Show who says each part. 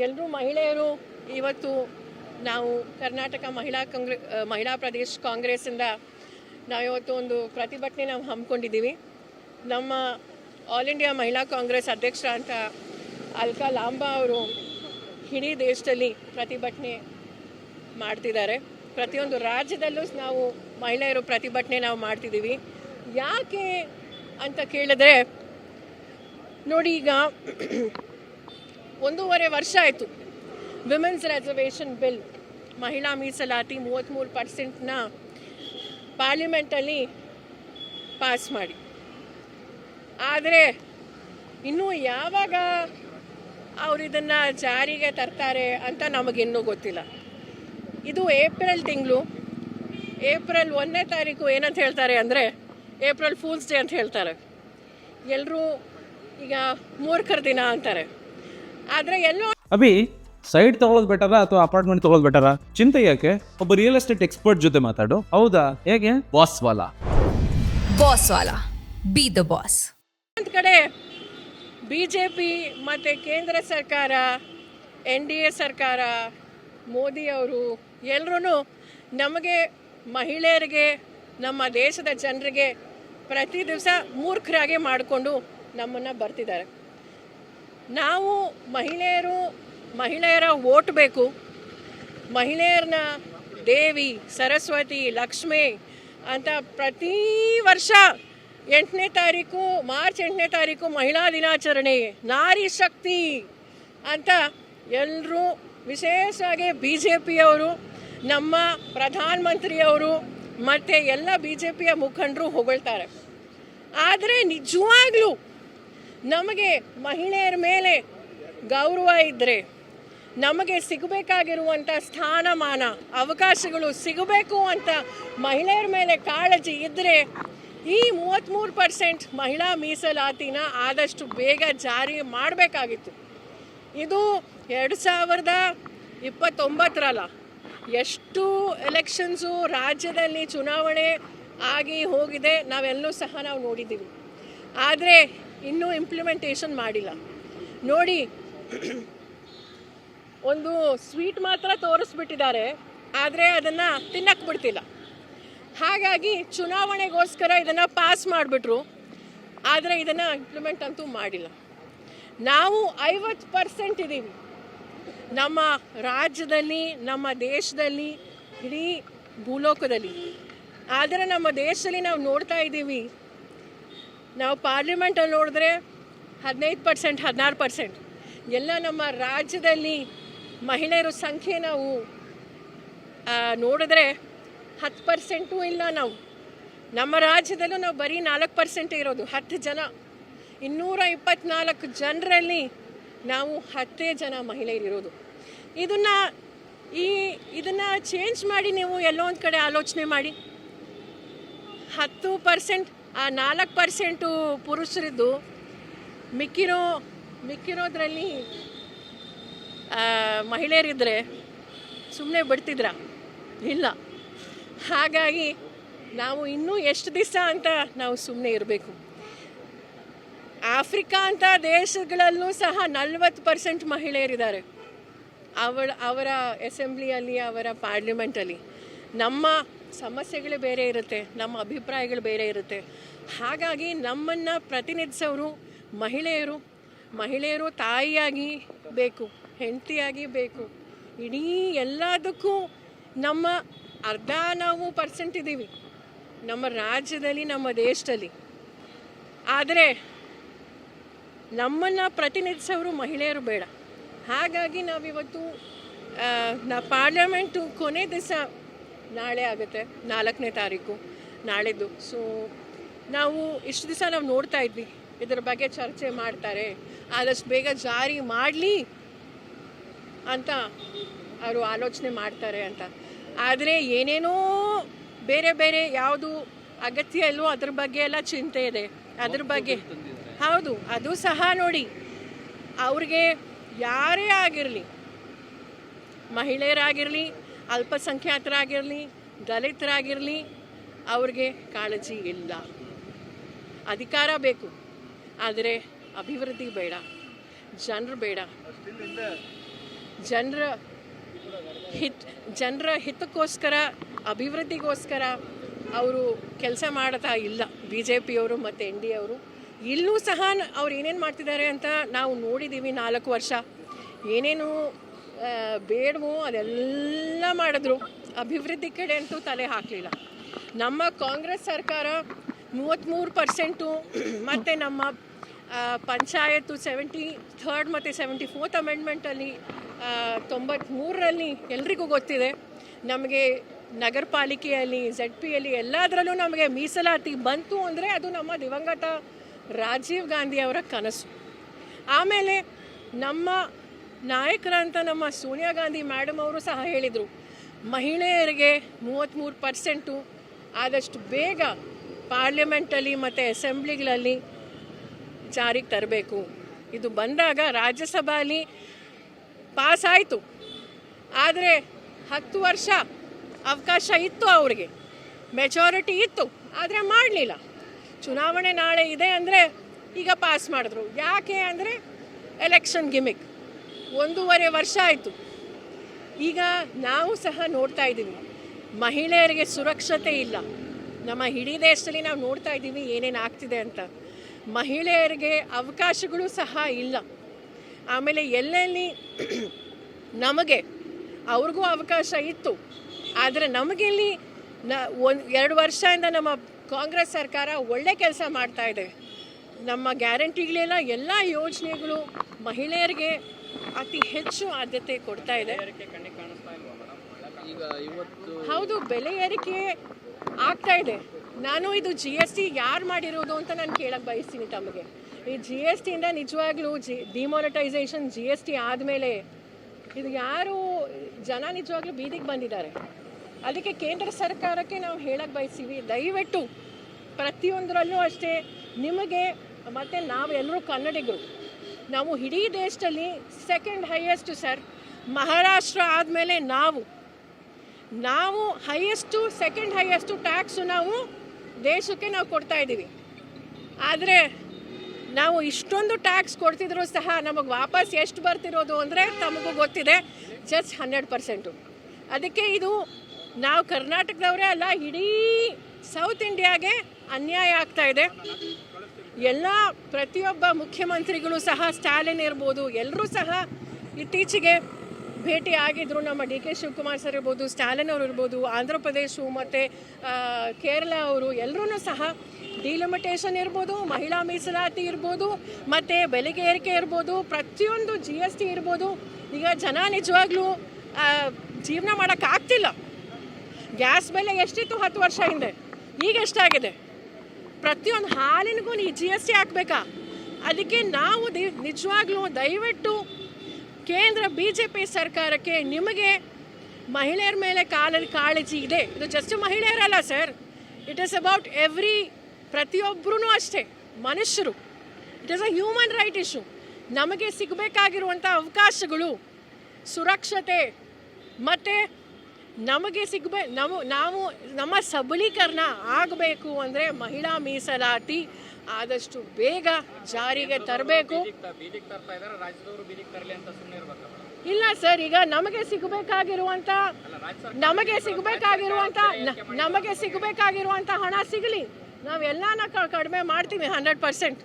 Speaker 1: ಎಲ್ಲರೂ ಮಹಿಳೆಯರು ಇವತ್ತು ನಾವು ಕರ್ನಾಟಕ ಮಹಿಳಾ ಕಾಂಗ್ರೆ ಮಹಿಳಾ ಪ್ರದೇಶ್ ಕಾಂಗ್ರೆಸ್ಸಿಂದ ನಾವಿವತ್ತು ಒಂದು ಪ್ರತಿಭಟನೆ ನಾವು ಹಮ್ಮಿಕೊಂಡಿದ್ದೀವಿ. ನಮ್ಮ ಆಲ್ ಇಂಡಿಯಾ ಮಹಿಳಾ ಕಾಂಗ್ರೆಸ್ ಅಧ್ಯಕ್ಷ ಅಂತ ಅಲ್ಕಾ ಲಾಂಬಾ ಅವರು ಇಡೀ ದೇಶದಲ್ಲಿ ಪ್ರತಿಭಟನೆ ಮಾಡ್ತಿದ್ದಾರೆ. ಪ್ರತಿಯೊಂದು ರಾಜ್ಯದಲ್ಲೂ ನಾವು ಮಹಿಳೆಯರು ಪ್ರತಿಭಟನೆ ನಾವು ಮಾಡ್ತಿದ್ದೀವಿ. ಯಾಕೆ ಅಂತ ಕೇಳಿದ್ರೆ, ನೋಡಿ ಈಗ ಒಂದೂವರೆ ವರ್ಷ ಆಯಿತು. ವಿಮೆನ್ಸ್ ರಿಸರ್ವೇಷನ್ ಬಿಲ್ ಮಹಿಳಾ ಮೀಸಲಾತಿ ಮೂವತ್ತ್ಮೂರು ಪರ್ಸೆಂಟ್ನ ಪಾರ್ಲಿಮೆಂಟಲ್ಲಿ ಪಾಸ್ ಮಾಡಿ. ಆದರೆ ಇನ್ನೂ ಯಾವಾಗ ಅವರು ಇದನ್ನು ಜಾರಿಗೆ ತರ್ತಾರೆ ಅಂತ ನಮಗಿನ್ನೂ ಗೊತ್ತಿಲ್ಲ. ಇದು ಏಪ್ರಿಲ್ ತಿಂಗಳು. ಏಪ್ರಿಲ್ ಒಂದನೇ ತಾರೀಕು ಏನಂತ ಹೇಳ್ತಾರೆ ಅಂದರೆ ಏಪ್ರಿಲ್ ಫೂಲ್ಸ್ ಡೇ ಅಂತ ಹೇಳ್ತಾರೆ. ಎಲ್ಲರೂ ಈಗ ಮೂರ್ಖರ ದಿನ ಅಂತಾರೆ. ಆದರೆ ಎಲ್ಲೋ
Speaker 2: ಅಭಿ ಸೈಡ್ ತಗೊಳ್ಳೋದು ಬೆಟರ ಅಥವಾ ಅಪಾರ್ಟ್ಮೆಂಟ್ ತಗೊಳ್ಳೋದು ಬೆಟರ ಚಿಂತೆ ಯಾಕೆ? ಒಬ್ಬ ರಿಯಲ್ ಎಸ್ಟೇಟ್ ಎಕ್ಸ್ಪರ್ಟ್ ಜೊತೆ ಮಾತಾಡು. ಹೌದಾ? ಹೇಗೆ? ಬಾಸ್ ವಾಲಾ.
Speaker 3: ಬಾಸ್ ವಾಲಾ. ಬಿ ದ ಬಾಸ್
Speaker 1: ಒಂದು ಕಡೆ ಬಿ ಜೆ ಪಿ ಮತ್ತು ಕೇಂದ್ರ ಸರ್ಕಾರ ಎನ್ ಡಿ ಎ ಸರ್ಕಾರ ಮೋದಿ ಅವರು ಎಲ್ಲರೂ ನಮಗೆ ಮಹಿಳೆಯರಿಗೆ ನಮ್ಮ ದೇಶದ ಜನರಿಗೆ ಪ್ರತಿ ದಿವಸ ಮೂರ್ಖರಾಗಿ ಮಾಡಿಕೊಂಡು ನಮ್ಮನ್ನು ಬರ್ತಿದ್ದಾರೆ. ನಾವು ಮಹಿಳೆಯರು, ಮಹಿಳೆಯರ ಓಟ್ ಬೇಕು. ಮಹಿಳೆಯರನ್ನ ದೇವಿ, ಸರಸ್ವತಿ, ಲಕ್ಷ್ಮಿ ಅಂತ ಪ್ರತಿ ವರ್ಷ ಎಂಟನೇ ತಾರೀಕು, ಮಾರ್ಚ್ ಎಂಟನೇ ತಾರೀಕು ಮಹಿಳಾ ದಿನಾಚರಣೆ, ನಾರಿ ಶಕ್ತಿ ಅಂತ ಎಲ್ಲರೂ ವಿಶೇಷವಾಗಿ ಬಿ ಜೆ ಪಿಯವರು ನಮ್ಮ ಪ್ರಧಾನಮಂತ್ರಿಯವರು ಮತ್ತು ಎಲ್ಲ ಬಿ ಜೆ ಪಿಯ ಮುಖಂಡರು ಹೊಗಳ್ತಾರೆ. ಆದರೆ ನಿಜವಾಗ್ಲೂ ನಮಗೆ ಮಹಿಳೆಯರ ಮೇಲೆ ಗೌರವ ಇದ್ದರೆ ನಮಗೆ ಸಿಗಬೇಕಾಗಿರುವಂಥ ಸ್ಥಾನಮಾನ, ಅವಕಾಶಗಳು ಸಿಗಬೇಕು ಅಂತ ಮಹಿಳೆಯರ ಮೇಲೆ ಕಾಳಜಿ ಇದ್ದರೆ ಈ ಮೂವತ್ತ್ಮೂರು ಪರ್ಸೆಂಟ್ ಮಹಿಳಾ ಮೀಸಲಾತಿನ ಆದಷ್ಟು ಬೇಗ ಜಾರಿ ಮಾಡಬೇಕಾಗಿತ್ತು. ಇದು ಎರಡು ಸಾವಿರದ ಇಪ್ಪತ್ತೊಂಬತ್ತರಲ್ಲ, ಎಷ್ಟು ಎಲೆಕ್ಷನ್ಸು ರಾಜ್ಯದಲ್ಲಿ ಚುನಾವಣೆ ಆಗಿ ಹೋಗಿದೆ, ನಾವೆಲ್ಲೂ ಸಹ ನಾವು ನೋಡಿದ್ದೀವಿ. ಆದರೆ ಇನ್ನೂ ಇಂಪ್ಲಿಮೆಂಟೇಷನ್ ಮಾಡಿಲ್ಲ. ನೋಡಿ, ಒಂದು ಸ್ವೀಟ್ ಮಾತ್ರ ತೋರಿಸ್ಬಿಟ್ಟಿದ್ದಾರೆ, ಆದರೆ ಅದನ್ನು ತಿನ್ನಕ್ಕೆ ಬಿಡ್ತಿಲ್ಲ. ಹಾಗಾಗಿ ಚುನಾವಣೆಗೋಸ್ಕರ ಇದನ್ನು ಪಾಸ್ ಮಾಡಿಬಿಟ್ರು, ಆದರೆ ಇದನ್ನು ಇಂಪ್ಲಿಮೆಂಟ್ ಅಂತೂ ಮಾಡಿಲ್ಲ. ನಾವು ಐವತ್ತು ಪರ್ಸೆಂಟ್ ಇದ್ದೀವಿ ನಮ್ಮ ರಾಜ್ಯದಲ್ಲಿ, ನಮ್ಮ ದೇಶದಲ್ಲಿ, ಇಡೀ ಭೂಲೋಕದಲ್ಲಿ. ಆದರೆ ನಮ್ಮ ದೇಶದಲ್ಲಿ ನಾವು ನೋಡ್ತಾ ಇದ್ದೀವಿ ನಾವು ಪಾರ್ಲಿಮೆಂಟಲ್ಲಿ ನೋಡಿದ್ರೆ ಹದಿನೈದು ಪರ್ಸೆಂಟ್ ಹದಿನಾರು ಪರ್ಸೆಂಟ್ ಎಲ್ಲ ನಮ್ಮ ರಾಜ್ಯದಲ್ಲಿ ಮಹಿಳೆಯರ ಸಂಖ್ಯೆ ನಾವು ನೋಡಿದ್ರೆ ಹತ್ತು ಪರ್ಸೆಂಟು ಇಲ್ಲ ನಾವು. ನಮ್ಮ ರಾಜ್ಯದಲ್ಲೂ ನಾವು ಬರೀ ನಾಲ್ಕು ಪರ್ಸೆಂಟ್ ಇರೋದು, ಹತ್ತು ಜನ. ಇನ್ನೂರ ಇಪ್ಪತ್ನಾಲ್ಕು ಜನರಲ್ಲಿ ನಾವು ಹತ್ತೇ ಜನ ಮಹಿಳೆಯರಿರೋದು ಇದನ್ನು ಈ, ಇದನ್ನು ಚೇಂಜ್ ಮಾಡಿ ನೀವು ಎಲ್ಲೋ ಒಂದು ಕಡೆ ಆಲೋಚನೆ ಮಾಡಿ. ಹತ್ತು ಪರ್ಸೆಂಟ್ ಆ ನಾಲ್ಕು ಪರ್ಸೆಂಟು ಪುರುಷರಿದ್ದು ಮಿಕ್ಕಿರೋ, ಮಿಕ್ಕಿರೋದ್ರಲ್ಲಿ ಮಹಿಳೆಯರಿದ್ದರೆ ಸುಮ್ಮನೆ ಬಿಡ್ತಿದ್ರ? ಇಲ್ಲ. ಹಾಗಾಗಿ ನಾವು ಇನ್ನೂ ಎಷ್ಟು ದಿವಸ ಅಂತ ನಾವು ಸುಮ್ಮನೆ ಇರಬೇಕು. ಆಫ್ರಿಕಾ ಅಂತ ದೇಶಗಳಲ್ಲೂ ಸಹ ನಲ್ವತ್ತು ಪರ್ಸೆಂಟ್ ಮಹಿಳೆಯರಿದ್ದಾರೆ. ಅವಳ, ಅವರ ಅಸೆಂಬ್ಲಿಯಲ್ಲಿ, ಅವರ ಪಾರ್ಲಿಮೆಂಟಲ್ಲಿ. ನಮ್ಮ ಸಮಸ್ಯೆಗಳು ಬೇರೆ ಇರುತ್ತೆ, ನಮ್ಮ ಅಭಿಪ್ರಾಯಗಳು ಬೇರೆ ಇರುತ್ತೆ. ಹಾಗಾಗಿ ನಮ್ಮನ್ನು ಪ್ರತಿನಿಧಿಸೋರು ಮಹಿಳೆಯರು ಮಹಿಳೆಯರು ತಾಯಿಯಾಗಿ ಬೇಕು, ಹೆಂಡತಿಯಾಗಿ ಬೇಕು. ಇಡೀ ಎಲ್ಲದಕ್ಕೂ ನಮ್ಮ ಅರ್ಧ ನಾವು ಪರ್ಸೆಂಟ್ ಇದ್ದೀವಿ, ನಮ್ಮ ರಾಜ್ಯದಲ್ಲಿ, ನಮ್ಮ ದೇಶದಲ್ಲಿ. ಆದರೆ ನಮ್ಮನ್ನು ಪ್ರತಿನಿಧಿಸೋರು ಮಹಿಳೆಯರು ಬೇಡ. ಹಾಗಾಗಿ ನಾವಿವತ್ತು ನಾ ಪಾರ್ಲಿಮೆಂಟು ಕೊನೆ ದಿವಸ ನಾಳೆ ಆಗುತ್ತೆ ನಾಲ್ಕನೇ ತಾರೀಕು ನಾಳೆದು. ಸೊ ನಾವು ಇಷ್ಟು ದಿವಸ ನಾವು ನೋಡ್ತಾ ಇದ್ವಿ ಇದರ ಬಗ್ಗೆ ಚರ್ಚೆ ಮಾಡ್ತಾರೆ. ಆದಷ್ಟು ಬೇಗ ಜಾರಿ ಮಾಡಲಿ ಅಂತ ಅವರು ಆಲೋಚನೆ ಮಾಡ್ತಾರೆ ಅಂತ. ಆದರೆ ಏನೇನೋ ಬೇರೆ ಬೇರೆ ಯಾವುದು ಅಗತ್ಯ ಇಲ್ವೋ ಅದ್ರ ಬಗ್ಗೆ ಎಲ್ಲ ಚಿಂತೆ ಇದೆ. ಅದ್ರ ಬಗ್ಗೆ ಹೌದು ಅದು ಸಹ ನೋಡಿ. ಅವ್ರಿಗೆ ಯಾರೇ ಆಗಿರಲಿ ಮಹಿಳೆಯರಾಗಿರಲಿ ಅಲ್ಪಸಂಖ್ಯಾತರಾಗಿರಲಿ, ದಲಿತರಾಗಿರಲಿ, ಅವ್ರಿಗೆ ಕಾಳಜಿ ಇಲ್ಲ. ಅಧಿಕಾರ ಬೇಕು, ಆದರೆ ಅಭಿವೃದ್ಧಿ ಬೇಡ, ಜನರು ಬೇಡ. ಜನರ ಹಿತ್, ಜನರ ಹಿತಕ್ಕೋಸ್ಕರ, ಅಭಿವೃದ್ಧಿಗೋಸ್ಕರ ಅವರು ಕೆಲಸ ಮಾಡ್ತಾ ಇಲ್ಲ. ಬಿ ಜೆ ಪಿಯವರು ಮತ್ತು ಎನ್ ಡಿ ಅವರು. ಇಲ್ಲೂ ಸಹ ಅವ್ರು ಏನೇನು ಮಾಡ್ತಿದ್ದಾರೆ ಅಂತ ನಾವು ನೋಡಿದ್ದೀವಿ ನಾಲ್ಕು ವರ್ಷ. ಏನೇನು ಬೇಡವೋ ಅದೆಲ್ಲ ಮಾಡಿದ್ರು. ಅಭಿವೃದ್ಧಿ ಕಡೆ ಅಂತೂ ತಲೆ ಹಾಕಲಿಲ್ಲ. ನಮ್ಮ ಕಾಂಗ್ರೆಸ್ ಸರ್ಕಾರ ಮೂವತ್ತ್ಮೂರು ಪರ್ಸೆಂಟು, ಮತ್ತು ನಮ್ಮ ಪಂಚಾಯತ್ತು ಸೆವೆಂಟಿ ಥರ್ಡ್ ಮತ್ತು ಸೆವೆಂಟಿ ಫೋರ್ತ್ ಅಮೆಂಡ್ಮೆಂಟಲ್ಲಿ ತೊಂಬತ್ತ್ಮೂರರಲ್ಲಿ ಎಲ್ರಿಗೂ ಗೊತ್ತಿದೆ. ನಮಗೆ ನಗರ ಪಾಲಿಕೆಯಲ್ಲಿ ಝೆಡ್ ಪಿಯಲ್ಲಿ ಎಲ್ಲದರಲ್ಲೂ ನಮಗೆ ಮೀಸಲಾತಿ ಬಂತು ಅಂದರೆ ಅದು ನಮ್ಮ ದಿವಂಗತ ರಾಜೀವ್ ಗಾಂಧಿ ಅವರ ಕನಸು. ಆಮೇಲೆ ನಮ್ಮ ನಾಯಕರಂತ ನಮ್ಮ ಸೋನಿಯಾ ಗಾಂಧಿ ಮೇಡಮ್ ಅವರು ಸಹ ಹೇಳಿದರು, ಮಹಿಳೆಯರಿಗೆ ಮೂವತ್ತ್ಮೂರು ಪರ್ಸೆಂಟು ಆದಷ್ಟು ಬೇಗ ಪಾರ್ಲಿಮೆಂಟಲ್ಲಿ ಮತ್ತು ಅಸೆಂಬ್ಲಿಗಳಲ್ಲಿ ಜಾರಿಗೆ ತರಬೇಕು. ಇದು ಬಂದಾಗ ರಾಜ್ಯಸಭೆಯಲ್ಲಿ ಪಾಸ್ ಆಯಿತು. ಆದರೆ ಹತ್ತು ವರ್ಷ ಅವಕಾಶ ಇತ್ತು ಅವರಿಗೆ. ಮೆಜಾರಿಟಿ ಇತ್ತು, ಆದರೆ ಮಾಡಲಿಲ್ಲ. ಚುನಾವಣೆ ನಾಳೆ ಇದೆ ಅಂದರೆ ಈಗ ಪಾಸ್ ಮಾಡಿದ್ರು. ಯಾಕೆ ಅಂದರೆ ಎಲೆಕ್ಷನ್ ಗಿಮಿಕ್ ಒಂದೂವರೆ ವರ್ಷ ಆಯಿತು. ಈಗ ನಾವು ಸಹ ನೋಡ್ತಾ ಇದ್ದೀವಿ. ಮಹಿಳೆಯರಿಗೆ ಸುರಕ್ಷತೆ ಇಲ್ಲ. ನಮ್ಮ ಇಡೀ ದೇಶದಲ್ಲಿ ನಾವು ನೋಡ್ತಾ ಇದ್ದೀವಿ ಏನೇನು ಆಗ್ತಿದೆ ಅಂತ. ಮಹಿಳೆಯರಿಗೆ ಅವಕಾಶಗಳು ಸಹ ಇಲ್ಲ. ಆಮೇಲೆ ಎಲ್ಲೆಲ್ಲಿ ನಮಗೆ, ಅವ್ರಿಗೂ ಅವಕಾಶ ಇತ್ತು. ಆದರೆ ನಮಗಿಲ್ಲಿ ನ ಒಂದು ಎರಡು ವರ್ಷದಿಂದ ನಮ್ಮ ಕಾಂಗ್ರೆಸ್ ಸರ್ಕಾರ ಒಳ್ಳೆ ಕೆಲಸ ಮಾಡ್ತಾ ಇದೆ. ನಮ್ಮ ಗ್ಯಾರಂಟಿಗಳೆಲ್ಲ ಎಲ್ಲ ಯೋಜನೆಗಳು ಮಹಿಳೆಯರಿಗೆ ಅತಿ ಹೆಚ್ಚು ಆದ್ಯತೆ ಕೊಡ್ತಾ ಇದೆ. ಹೌದು, ಬೆಲೆ ಏರಿಕೆ ಆಗ್ತಾ ಇದೆ. ನಾನು ಇದು ಜಿ ಎಸ್ ಟಿ ಯಾರು ಮಾಡಿರೋದು ಅಂತ ನಾನು ಕೇಳಕ್ಕೆ ಬಯಸ್ತೀನಿ ತಮಗೆ. ಈ ಜಿ ಎಸ್ ಟಿಯಿಂದ ನಿಜವಾಗ್ಲೂ G demonetisation G S T ಆದಮೇಲೆ ಇದು ಯಾರು, ಜನ ನಿಜವಾಗ್ಲೂ ಬೀದಿಗೆ ಬಂದಿದ್ದಾರೆ. ಅದಕ್ಕೆ ಕೇಂದ್ರ ಸರ್ಕಾರಕ್ಕೆ ನಾವು ಹೇಳಕ್ಕೆ ಬಯಸ್ತೀವಿ, ದಯವಿಟ್ಟು ಪ್ರತಿಯೊಂದರಲ್ಲೂ ಅಷ್ಟೇ ನಿಮಗೆ ಮತ್ತು ನಾವೆಲ್ಲರೂ ಕನ್ನಡಿಗರು. ನಾವು ಇಡೀ ದೇಶದಲ್ಲಿ ಸೆಕೆಂಡ್ ಹೈಯೆಸ್ಟ್ ಸರ್ ಮಹಾರಾಷ್ಟ್ರ ಆದಮೇಲೆ ನಾವು. ನಾವು ಹೈಯೆಸ್ಟು ಸೆಕೆಂಡ್ ಹೈಯೆಸ್ಟು ಟ್ಯಾಕ್ಸು ನಾವು ದೇಶಕ್ಕೆ ನಾವು ಕೊಡ್ತಾ ಇದ್ದೀವಿ. ಆದರೆ ನಾವು ಇಷ್ಟೊಂದು ಟ್ಯಾಕ್ಸ್ ಕೊಡ್ತಿದ್ರು ಸಹ ನಮಗೆ ವಾಪಸ್ ಎಷ್ಟು ಬರ್ತಿರೋದು ಅಂದರೆ ತಮಗೂ ಗೊತ್ತಿದೆ ಜಸ್ಟ್ ಹನ್ನೆರಡು ಪರ್ಸೆಂಟು ಅದಕ್ಕೆ ಇದು ನಾವು ಕರ್ನಾಟಕದವರೇ ಅಲ್ಲ, ಇಡೀ ಸೌತ್ ಇಂಡಿಯಾಗೆ ಅನ್ಯಾಯ ಆಗ್ತಾ ಇದೆ. ಎಲ್ಲ ಪ್ರತಿಯೊಬ್ಬ ಮುಖ್ಯಮಂತ್ರಿಗಳು ಸಹ ಸ್ಟಾಲಿನ್ ಇರ್ಬೋದು, ಎಲ್ಲರೂ ಸಹ ಇತ್ತೀಚೆಗೆ ಭೇಟಿ ಆಗಿದ್ರು. ನಮ್ಮ ಡಿ ಕೆ ಶಿವಕುಮಾರ್ ಸರ್ ಇರ್ಬೋದು, ಸ್ಟಾಲಿನ್ ಅವರು ಇರ್ಬೋದು, ಆಂಧ್ರ ಪ್ರದೇಶ ಮತ್ತು ಕೇರಳ ಅವರು ಎಲ್ಲರೂ ಸಹ ಡಿಲಿಮಿಟೇಷನ್ ಇರ್ಬೋದು, ಮಹಿಳಾ ಮೀಸಲಾತಿ ಇರ್ಬೋದು, ಮತ್ತು ಬೆಲೆಗೆ ಏರಿಕೆ ಇರ್ಬೋದು, ಪ್ರತಿಯೊಂದು ಜಿ ಎಸ್ ಟಿ ಇರ್ಬೋದು. ಈಗ ಜನ ನಿಜವಾಗ್ಲೂ ಜೀವನ ಮಾಡೋಕ್ಕಾಗ್ತಿಲ್ಲ. ಗ್ಯಾಸ್ ಬೆಲೆ ಎಷ್ಟಿತ್ತು ಹತ್ತು ವರ್ಷ ಹಿಂದೆ? ಈಗ ಎಷ್ಟಾಗಿದೆ? ಪ್ರತಿಯೊಂದು ಹಾಲಿನಿಗೂ ಈ ಜಿ ಎಸ್ ಟಿ ಹಾಕ್ಬೇಕಾ? ಅದಕ್ಕೆ ನಾವು ದಿ ನಿಜವಾಗ್ಲೂ ದಯವಿಟ್ಟು ಕೇಂದ್ರ ಬಿ ಜೆ ಪಿ ಸರ್ಕಾರಕ್ಕೆ ನಿಮಗೆ ಮಹಿಳೆಯರ ಮೇಲೆ ಕಾಲಲ್ಲಿ ಕಾಳಜಿ ಇದೆ. ಇದು just ಮಹಿಳೆಯರಲ್ಲ sir it is about every ಪ್ರತಿಯೊಬ್ಬರೂ ಅಷ್ಟೇ, ಮನುಷ್ಯರು. It is a human right issue ನಮಗೆ ಸಿಗಬೇಕಾಗಿರುವಂಥ ಅವಕಾಶಗಳು, ಸುರಕ್ಷತೆ ಮತ್ತು ನಮಗೆ ಸಿಗಬೇ ನಾವು ನಾವು ನಮ್ಮ ಸಬಲೀಕರಣ ಆಗಬೇಕು ಅಂದರೆ ಮಹಿಳಾ ಮೀಸಲಾತಿ ಆದಷ್ಟು ಬೇಗ ಜಾರಿಗೆ ತರಬೇಕು. ಇಲ್ಲ ಸರ್, ಈಗ ನಮಗೆ ಸಿಗಬೇಕಾಗಿರುವಂಥ ನಮಗೆ ಸಿಗಬೇಕಾಗಿರುವಂಥ ನಮಗೆ ಸಿಗಬೇಕಾಗಿರುವಂಥ ಹಣ ಸಿಗಲಿ. ನಾವೆಲ್ಲನ ಕಡಿಮೆ ಮಾಡ್ತೀವಿ ಹಂಡ್ರೆಡ್ ಪರ್ಸೆಂಟ್.